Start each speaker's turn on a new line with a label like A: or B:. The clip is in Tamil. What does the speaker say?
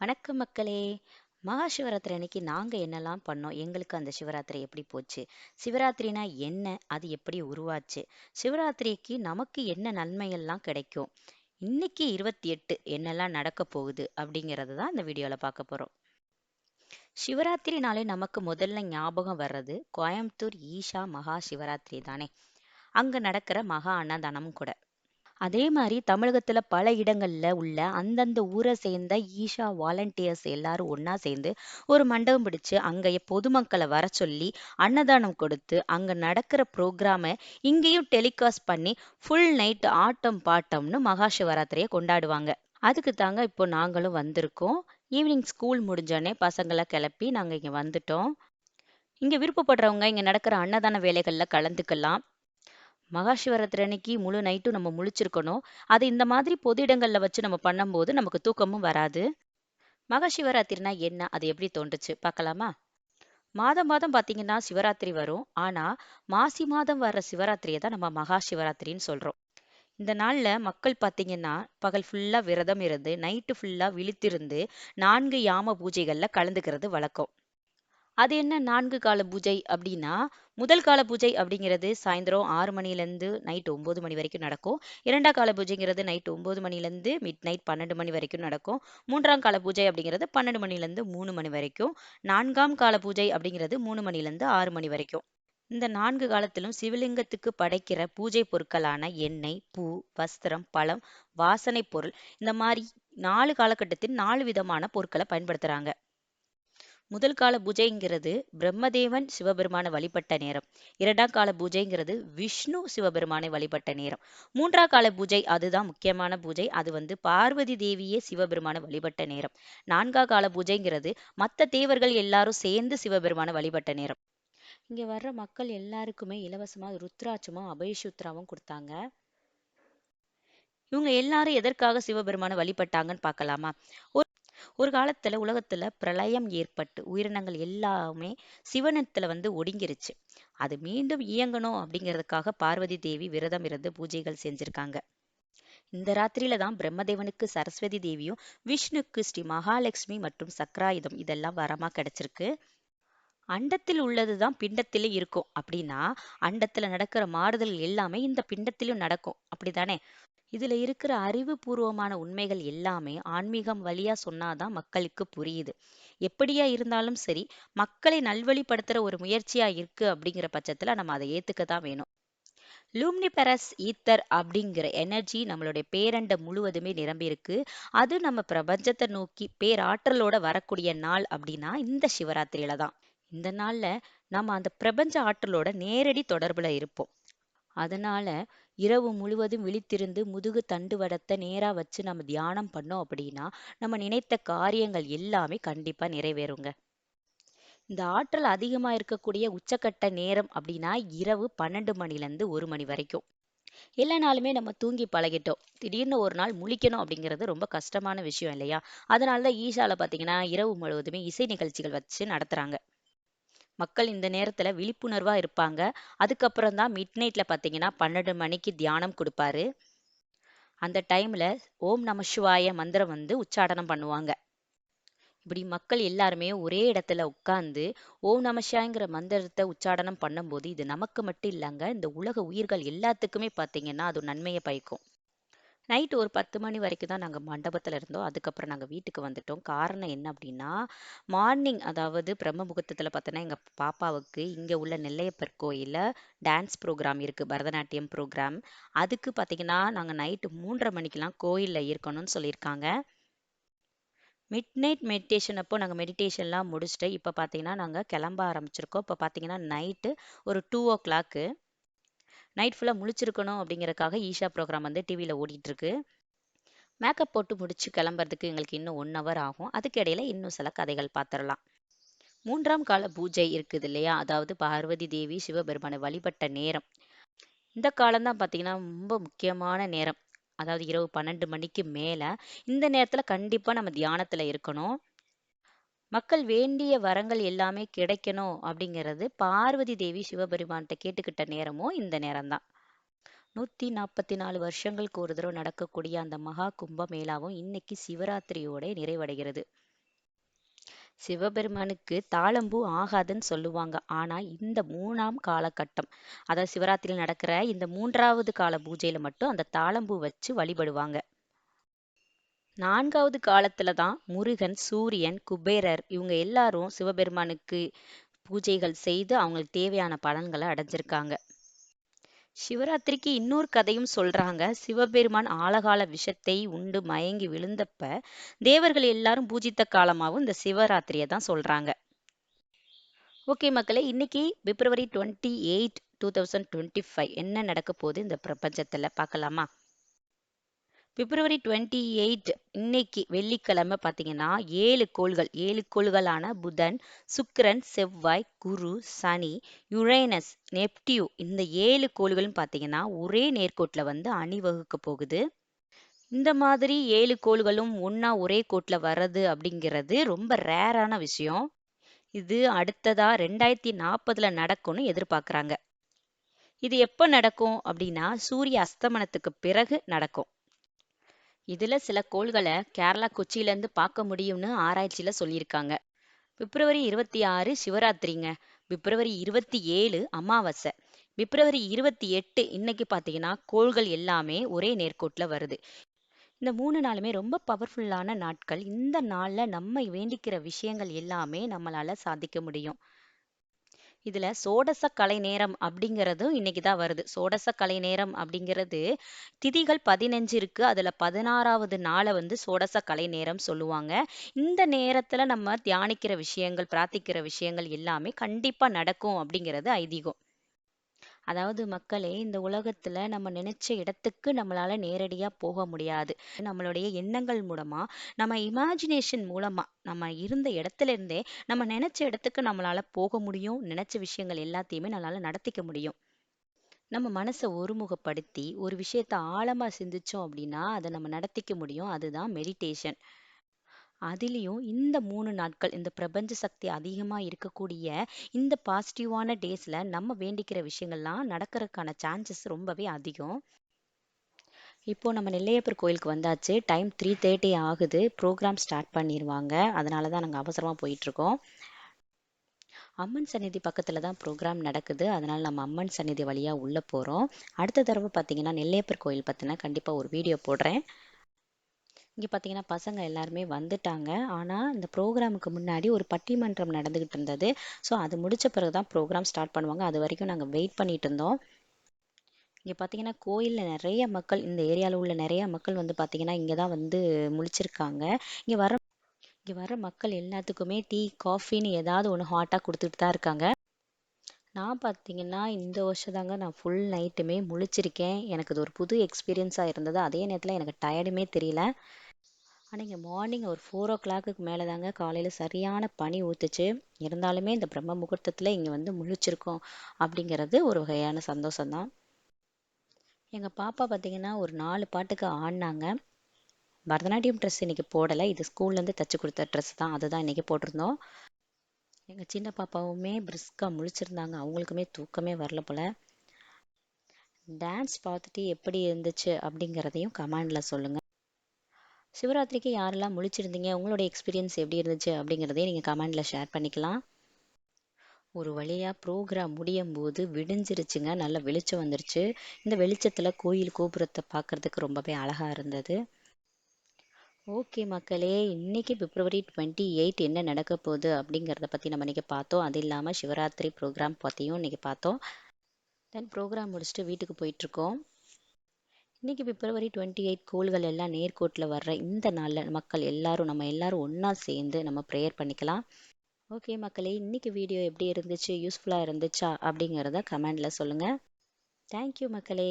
A: வணக்கம் மக்களே. மகா சிவராத்திரி அன்னைக்கு நாங்க என்னெல்லாம் பண்ணோம்? எங்களுக்கு அந்த சிவராத்திரி எப்படி போச்சு? சிவராத்திரினா என்ன? அது எப்படி உருவாச்சு? சிவராத்திரிக்கு நமக்கு என்ன நன்மைகள்லாம் கிடைக்கும்? இன்னைக்கு இருபத்தி எட்டு என்னெல்லாம் நடக்க போகுது அப்படிங்கறது தான் இந்த வீடியோல பார்க்க போறோம். சிவராத்திரினாலே நமக்கு முதல்ல ஞாபகம் வர்றது கோயம்புத்தூர் ஈஷா மகா சிவராத்திரி தானே. அங்க நடக்கிற மகா அன்னதானமும் கூட. அதே மாதிரி தமிழகத்துல பல இடங்கள்ல உள்ள அந்தந்த ஊரை சேர்ந்த ஈஷா வாலண்டியர்ஸ் எல்லாரும் ஒன்னா சேர்ந்து ஒரு மண்டபம் பிடிச்சு அங்க பொதுமக்களை வர சொல்லி அன்னதானம் கொடுத்து அங்க நடக்கிற ப்ரோக்ராமை இங்கேயும் டெலிகாஸ்ட் பண்ணி ஃபுல் நைட் ஆட்டம் பாட்டம்னு மகா சிவராத்திரியை கொண்டாடுவாங்க. அதுக்கு தாங்க இப்போ நாங்களும் வந்திருக்கோம். ஈவினிங் ஸ்கூல் முடிஞ்சோடனே பசங்களை கிளப்பி நாங்க இங்க வந்துட்டோம். இங்க விருப்பப்படுறவங்க இங்க நடக்கிற அன்னதான வேலைகள்ல கலந்துக்கலாம். மகாசிவராத்திரி அன்னைக்கு முழு நைட்டும் நம்ம முழிச்சிருக்கணும். அது இந்த மாதிரி பொது இடங்கள்ல வச்சு நம்ம பண்ணும்போது நமக்கு தூக்கமும் வராது. மகா சிவராத்திரினா என்ன? அது எப்படி தோன்றுச்சு? பார்க்கலாமா? மாதம் மாதம் பார்த்தீங்கன்னா சிவராத்திரி வரும். ஆனா மாசி மாதம் வர்ற சிவராத்திரியை தான் நம்ம மகா சிவராத்திரின்னு சொல்றோம். இந்த நாள்ல மக்கள் பார்த்தீங்கன்னா பகல் ஃபுல்லா விரதம் இருந்து நைட்டு ஃபுல்லா விழித்திருந்து நான்கு யாம பூஜைகள்ல கலந்துக்கிறது வழக்கம். அது என்ன நான்கு கால பூஜை அப்படின்னா முதல் கால பூஜை அப்படிங்கிறது சாயந்தரம் ஆறு மணிலேருந்து நைட் ஒம்பது மணி வரைக்கும் நடக்கும். இரண்டாம் கால பூஜைங்கிறது நைட் ஒம்பது மணிலேருந்து மிட் நைட் பன்னெண்டு மணி வரைக்கும் நடக்கும். மூன்றாம் கால பூஜை அப்படிங்கிறது பன்னெண்டு மணிலேருந்து மூணு மணி வரைக்கும். நான்காம் கால பூஜை அப்படிங்கிறது மூணு மணிலேருந்து ஆறு மணி வரைக்கும். இந்த நான்கு காலத்திலும் சிவலிங்கத்துக்கு படைக்கிற பூஜை பொருட்களான எண்ணெய் பூ வஸ்திரம் பழம் வாசனை பொருள் இந்த மாதிரி நாலு காலகட்டத்தில் நாலு விதமான பொருட்களை பயன்படுத்துகிறாங்க முதல் கால பூஜைங்கிறது பிரம்மதேவன் சிவபெருமான வழிபட்ட நேரம். இரண்டாம் கால பூஜைங்கிறது விஷ்ணு சிவபெருமானை வழிபட்ட நேரம். மூன்றாம் கால பூஜை அதுதான் முக்கியமான பூஜை. அது வந்து பார்வதி தேவியே சிவபெருமானை வழிபட்ட நேரம். நான்காம் கால பூஜைங்கிறது மற்ற தேவர்கள் எல்லாரும் சேர்ந்து சிவபெருமான வழிபட்ட நேரம். இங்க வர்ற மக்கள் எல்லாருக்குமே இலவசமா ருத்ராட்சமும் அபயசுத்ராவும் கொடுத்தாங்க. இவங்க எல்லாரும் எதற்காக சிவபெருமான வழிபட்டாங்கன்னு பார்க்கலாமா? ஒரு காலத்துல உலகத்துல பிரளயம் ஏற்பட்டு உயிரினங்கள் எல்லாமே சிவனத்துல வந்து ஒடுங்கிருச்சு. அது மீண்டும் இயங்கணும் அப்படிங்கிறதுக்காக பார்வதி தேவி விரதம் இருந்து பூஜைகள் செஞ்சிருக்காங்க. இந்த ராத்திரியில தான் பிரம்மதேவனுக்கு சரஸ்வதி தேவியும் விஷ்ணுக்கு ஸ்ரீ மகாலட்சுமி மற்றும் சக்ராயுதம் இதெல்லாம் வரமா கிடைச்சிருக்கு. அண்டத்தில் உள்ளதுதான் பிண்டத்திலே இருக்கும். அப்படின்னா அண்டத்துல நடக்கிற மாறுதல் எல்லாமே இந்த பிண்டத்திலும் நடக்கும். அப்படிதானே இதுல இருக்கிற அறிவுபூர்வமான உண்மைகள் எல்லாமே ஆன்மீகம் வழியா சொன்னாதான் மக்களுக்கு புரியுது. எப்படியா இருந்தாலும் சரி மக்களை நல்வழிப்படுத்துற ஒரு முயற்சியா இருக்கு அப்படிங்கிற பட்சத்துல நம்ம அதை ஏத்துக்கதான் வேணும். லூம்னிபெரஸ் ஈத்தர் அப்படிங்கிற எனர்ஜி நம்மளுடைய பேரண்டை முழுவதுமே நிரம்பி இருக்கு. அது நம்ம பிரபஞ்சத்தை நோக்கி பேராற்றலோட வரக்கூடிய நாள் அப்படின்னா இந்த சிவராத்திரியில தான். இந்த நாள்ல நம்ம அந்த பிரபஞ்ச ஆற்றலோட நேரடி தொடர்புல இருப்போம். அதனால இரவு முழுவதும் விழித்திருந்து முதுகு தண்டுவடத்தை நேரா வச்சு நம்ம தியானம் பண்ணோம் அப்படின்னா நம்ம நினைத்த காரியங்கள் எல்லாமே கண்டிப்பா நிறைவேறுங்க. இந்த ஆற்றல் அதிகமா இருக்கக்கூடிய உச்சக்கட்ட நேரம் அப்படின்னா இரவு பன்னெண்டு மணில இருந்து ஒரு மணி வரைக்கும். எல்லா நாளுமே நம்ம தூங்கி பழகிட்டோம். திடீர்னு ஒரு நாள் முழிக்கணும் அப்படிங்கிறது ரொம்ப கஷ்டமான விஷயம் இல்லையா? அதனால தான் ஈஷால பாத்தீங்கன்னா இரவு முழுவதுமே இசை நிகழ்ச்சிகள் வச்சு நடத்துறாங்க. மக்கள் இந்த நேரத்தில் விழிப்புணர்வாக இருப்பாங்க. அதுக்கப்புறம் தான் மிட் நைட்டில் பார்த்தீங்கன்னா பன்னெண்டு மணிக்கு தியானம் கொடுப்பாரு. அந்த டைமில் ஓம் நம சிவாய மந்திரம் வந்து உச்சாடனம் பண்ணுவாங்க. இப்படி மக்கள் எல்லாருமே ஒரே இடத்துல உட்கார்ந்து ஓம் நமசிவாயங்கிற மந்திரத்தை உச்சாடனம் பண்ணும்போது இது நமக்கு மட்டும் இல்லைங்க இந்த உலக உயிர்கள் எல்லாத்துக்குமே பார்த்தீங்கன்னா அது நன்மையை பயக்கும். நைட் ஒரு பத்து மணி வரைக்கும் தான் நாங்கள் மண்டபத்தில் இருந்தோம். அதுக்கப்புறம் நாங்கள் வீட்டுக்கு வந்துட்டோம். காரணம் என்ன அப்படின்னா மார்னிங் அதாவது பிரம்ம முகூர்த்தத்தில் பார்த்தோன்னா எங்கள் பாப்பாவுக்கு இங்கே உள்ள நெல்லையப்பர் கோயிலில் டான்ஸ் ப்ரோக்ராம் இருக்குது பரதநாட்டியம் ப்ரோக்ராம். அதுக்கு பார்த்தீங்கன்னா நாங்கள் நைட்டு மூன்றரை மணிக்கெலாம் கோயிலில் இருக்கணும்னு சொல்லியிருக்காங்க. மிட் நைட் மெடிடேஷன் அப்போ நாங்கள் மெடிடேஷன்லாம் முடிச்சுட்டு இப்போ பார்த்தீங்கன்னா நாங்கள் கிளம்ப ஆரம்பிச்சிருக்கோம். இப்போ பார்த்தீங்கன்னா நைட்டு ஒரு டூ ஓ கிளாக்கு. நைட் ஃபுல்லாக முழிச்சிருக்கணும் அப்படிங்கிறதுக்காக ஈஷா ப்ரோக்ராம் வந்து டிவியில் ஓடிட்டுருக்கு. மேக்கப் போட்டு முடிச்சு கிளம்புறதுக்கு எங்களுக்கு இன்னும் ஒன் ஹவர் ஆகும். அதுக்கு இடையில இன்னும் சில கதைகள் பார்த்துடலாம் மூன்றாம் கால பூஜை இருக்குது இல்லையா? அதாவது பார்வதி தேவி சிவபெருமானை வழிபட்ட நேரம். இந்த காலம்தான் பார்த்தீங்கன்னா ரொம்ப முக்கியமான நேரம். அதாவது இரவு பன்னெண்டு மணிக்கு மேலே. இந்த நேரத்தில் கண்டிப்பாக நம்ம தியானத்தில் இருக்கணும். மக்கள் வேண்டிய வரங்கள் எல்லாமே கிடைக்கணும் அப்படிங்கிறது பார்வதி தேவி சிவபெருமான்கிட்ட கேட்டுக்கிட்ட நேரமும் இந்த நேரம்தான். நூற்றி நாற்பத்தி நாலு வருஷங்களுக்கு ஒரு தடவை நடக்கக்கூடிய அந்த மகா கும்ப மேளாவும் இன்னைக்கு சிவராத்திரியோட நிறைவடைகிறது. சிவபெருமானுக்கு தாளம்பூ ஆகாதுன்னு சொல்லுவாங்க. ஆனா இந்த மூணாம் காலகட்டம் அதாவது சிவராத்திரியில் நடக்கிற இந்த மூன்றாவது கால பூஜையில மட்டும் அந்த தாளம்பூ வச்சு வழிபடுவாங்க. நான்காவது காலத்துல தான் முருகன் சூரியன் குபேரர் இவங்க எல்லாரும் சிவபெருமானுக்கு பூஜைகள் செய்து அவங்களுக்கு தேவையான பலன்களை அடைஞ்சிருக்காங்க. சிவராத்திரிக்கு இன்னொரு கதையும் சொல்றாங்க. சிவபெருமான் ஆழகால விஷத்தை உண்டு மயங்கி விழுந்தப்ப தேவர்கள் எல்லாரும் பூஜித்த காலமாகவும் இந்த சிவராத்திரியை தான் சொல்றாங்க. ஓகே மக்களே இன்னைக்கு February twenty eight two thousand twenty five என்ன நடக்க போகுது இந்த பிரபஞ்சத்தில் பார்க்கலாமா? பிப்ரவரி டுவெண்ட்டி எயிட் இன்னைக்கு வெள்ளிக்கிழமை பார்த்தீங்கன்னா ஏழு கோள்கள் ஏழு கோள்களான புதன் சுக்கிரன் செவ்வாய் குரு சனி யுரேனஸ் நெப்டியூ இந்த ஏழு கோள்களும் பார்த்தீங்கன்னா ஒரே நேர்கோட்டில் வந்து அணிவகுக்க போகுது. இந்த மாதிரி ஏழு கோள்களும் ஒன்றா ஒரே கோட்டில் வர்றது அப்படிங்கிறது ரொம்ப ரேரான விஷயம். இது அடுத்ததா ரெண்டாயிரத்தி நாற்பதுல நடக்கும்னு எதிர்பார்க்குறாங்க. இது எப்போ நடக்கும் அப்படின்னா சூரிய அஸ்தமனத்துக்கு பிறகு நடக்கும். இதுல சில கோள்களை கேரளா கொச்சியிலேருந்து பார்க்க முடியும்னு ஆராய்ச்சியில சொல்லியிருக்காங்க. பிப்ரவரி இருபத்தி ஆறு சிவராத்திரிங்க. பிப்ரவரி இருபத்தி ஏழு அமாவாசை. பிப்ரவரி இருபத்தி எட்டு இன்னைக்கு பார்த்தீங்கன்னா கோள்கள் எல்லாமே ஒரே நேர்கோட்டில் வருது. இந்த மூணு நாளுமே ரொம்ப பவர்ஃபுல்லான நாட்கள். இந்த நாளில் நம்ம வேண்டிக்கிற விஷயங்கள் எல்லாமே நம்மளால சாதிக்க முடியும். இதில் சோடச கலை நேரம் அப்படிங்கிறதும் இன்னைக்கு தான் வருது. சோடச கலை நேரம் அப்படிங்கிறது திதிகள் பதினஞ்சு இருக்கு. அதில் பதினாறாவது நாளை வந்து சோடச கலை நேரம் சொல்லுவாங்க. இந்த நேரத்தில் நம்ம தியானிக்கிற விஷயங்கள் பிரார்த்திக்கிற விஷயங்கள் எல்லாமே கண்டிப்பாக நடக்கும் அப்படிங்கிறது ஐதீகம். அதாவது மக்களே இந்த உலகத்துல நம்ம நினைச்ச இடத்துக்கு நம்மளால நேரடியா போக முடியாது. நம்மளுடைய எண்ணங்கள் மூலமா நம்ம இமேஜினேஷன் மூலமா நம்ம இருந்த இடத்துல இருந்தே நம்ம நினைச்ச இடத்துக்கு நம்மளால போக முடியும். நினைச்ச விஷயங்கள் எல்லாத்தையுமே நம்மளால நடத்திக்க முடியும். நம்ம மனசை ஒருமுகப்படுத்தி ஒரு விஷயத்த ஆழமா சிந்திச்சோம் அப்படின்னா அதை நம்ம நடத்திக்க முடியும். அதுதான் மெடிடேஷன் அதுலேயும் இந்த மூணு நாட்கள் இந்த பிரபஞ்ச சக்தி அதிகமாக இருக்கக்கூடிய இந்த பாசிட்டிவான டேஸில் நம்ம வேண்டிக்கிற விஷயங்கள்லாம் நடக்கிறதுக்கான சான்சஸ் ரொம்பவே அதிகம். இப்போ நம்ம நெல்லையப்பர் கோயிலுக்கு வந்தாச்சு. டைம் த்ரீ தேர்ட்டி ஆகுது. ப்ரோக்ராம் ஸ்டார்ட் பண்ணிடுவாங்க அதனால தான் நாங்கள் அவசரமாக போயிட்டுருக்கோம். அம்மன் சந்நிதி பக்கத்தில் தான் ப்ரோக்ராம் நடக்குது. அதனால் நம்ம அம்மன் சந்நிதி வழியாக உள்ளே போகிறோம் அடுத்த தடவை பார்த்தீங்கன்னா நெல்லையப்பர் கோயில் பற்றினா கண்டிப்பாக ஒரு வீடியோ போடுறேன். இங்கே பார்த்தீங்கன்னா பசங்க எல்லாருமே வந்துட்டாங்க. ஆனால் இந்த ப்ரோக்ராமுக்கு முன்னாடி ஒரு பட்டிமன்றம் நடந்துக்கிட்டு இருந்தது. ஸோ அது முடித்த பிறகு தான் ப்ரோக்ராம் ஸ்டார்ட் பண்ணுவாங்க. அது வரைக்கும் நாங்கள் வெயிட் பண்ணிட்டு இருந்தோம். இங்கே பார்த்தீங்கன்னா கோயிலில் நிறைய மக்கள் இந்த ஏரியாவில் உள்ள நிறைய மக்கள் வந்து பார்த்தீங்கன்னா இங்கே தான் வந்து முழிச்சிருக்காங்க. இங்கே வர இங்கே வர மக்கள் எல்லாத்துக்குமே டீ காஃபின்னு ஏதாவது ஒன்று ஹாட்டாக கொடுத்துட்டு தான் இருக்காங்க. நான் பார்த்தீங்கன்னா இந்த வருஷம் தாங்க நான் ஃபுல் நைட்டுமே முழிச்சிருக்கேன். எனக்கு இது ஒரு புது எக்ஸ்பீரியன்ஸாக இருந்தது. அதே நேரத்தில் எனக்கு டயர்டுமே தெரியல. ஆனால் இங்கே மார்னிங் ஒரு ஃபோர் ஓ கிளாக்குக்கு மேலே தாங்க காலையில் சரியான பனி ஊற்றுச்சு இருந்தாலுமே இந்த பிரம்ம முகூர்த்தத்தில் இங்கே வந்து முழிச்சிருக்கோம் அப்படிங்கிறது ஒரு வகையான சந்தோஷம்தான். எங்கள் பாப்பா பார்த்தீங்கன்னா ஒரு நாலு பாட்டுக்கு ஆடினாங்க. பரதநாட்டியம் ட்ரெஸ் இன்றைக்கி போடலை. இது ஸ்கூல்லேருந்து தைச்சி கொடுத்த ட்ரெஸ் தான். அதுதான் இன்னைக்கு போட்டிருந்தோம். எங்கள் சின்ன பாப்பாவுமே பிரிஸ்காக முழிச்சிருந்தாங்க. அவங்களுக்குமே தூக்கமே வரல போல். டான்ஸ் பார்த்துட்டு எப்படி இருந்துச்சு அப்படிங்கிறதையும் கமெண்டில் சொல்லுங்கள் சிவராத்திரிக்கு யாரெல்லாம் முழிச்சிருந்தீங்க? உங்களோட எக்ஸ்பீரியன்ஸ் எப்படி இருந்துச்சு? அப்படிங்கிறதையும் நீங்கள் கமெண்டில் ஷேர் பண்ணிக்கலாம். ஒரு வழியாக ப்ரோக்ராம் முடியும் போது விடிஞ்சிருச்சுங்க. நல்ல வெளிச்சம் வந்துருச்சு. இந்த வெளிச்சத்தில் கோயில் கோபுரத்தை பார்க்குறதுக்கு ரொம்பவே அழகாக இருந்தது. ஓகே மக்களே இன்னைக்கு பிப்ரவரி டுவெண்ட்டி எயிட் என்ன நடக்க போகுது அப்படிங்கிறத பற்றி நம்ம இன்றைக்கி பார்த்தோம். அது இல்லாமல் சிவராத்திரி ப்ரோக்ராம் பற்றியும் இன்றைக்கி பார்த்தோம். தென் ப்ரோக்ராம் முடிச்சுட்டு வீட்டுக்கு போயிட்டுருக்கோம் இன்றைக்கி பிப்ரவரி டுவெண்ட்டி எயிட் கோள்கள் எல்லாம் நேர்கோட்டில் வர்ற இந்த நாளில் மக்கள் எல்லாரும் நம்ம எல்லாரும் ஒன்றா சேர்ந்து நம்ம ப்ரேயர் பண்ணிக்கலாம். ஓகே மக்களே இன்றைக்கி வீடியோ எப்படி இருந்துச்சு? யூஸ்ஃபுல்லாக இருந்துச்சா? அப்படிங்கிறத கமெண்டில் சொல்லுங்கள் தேங்க்யூ மக்களே.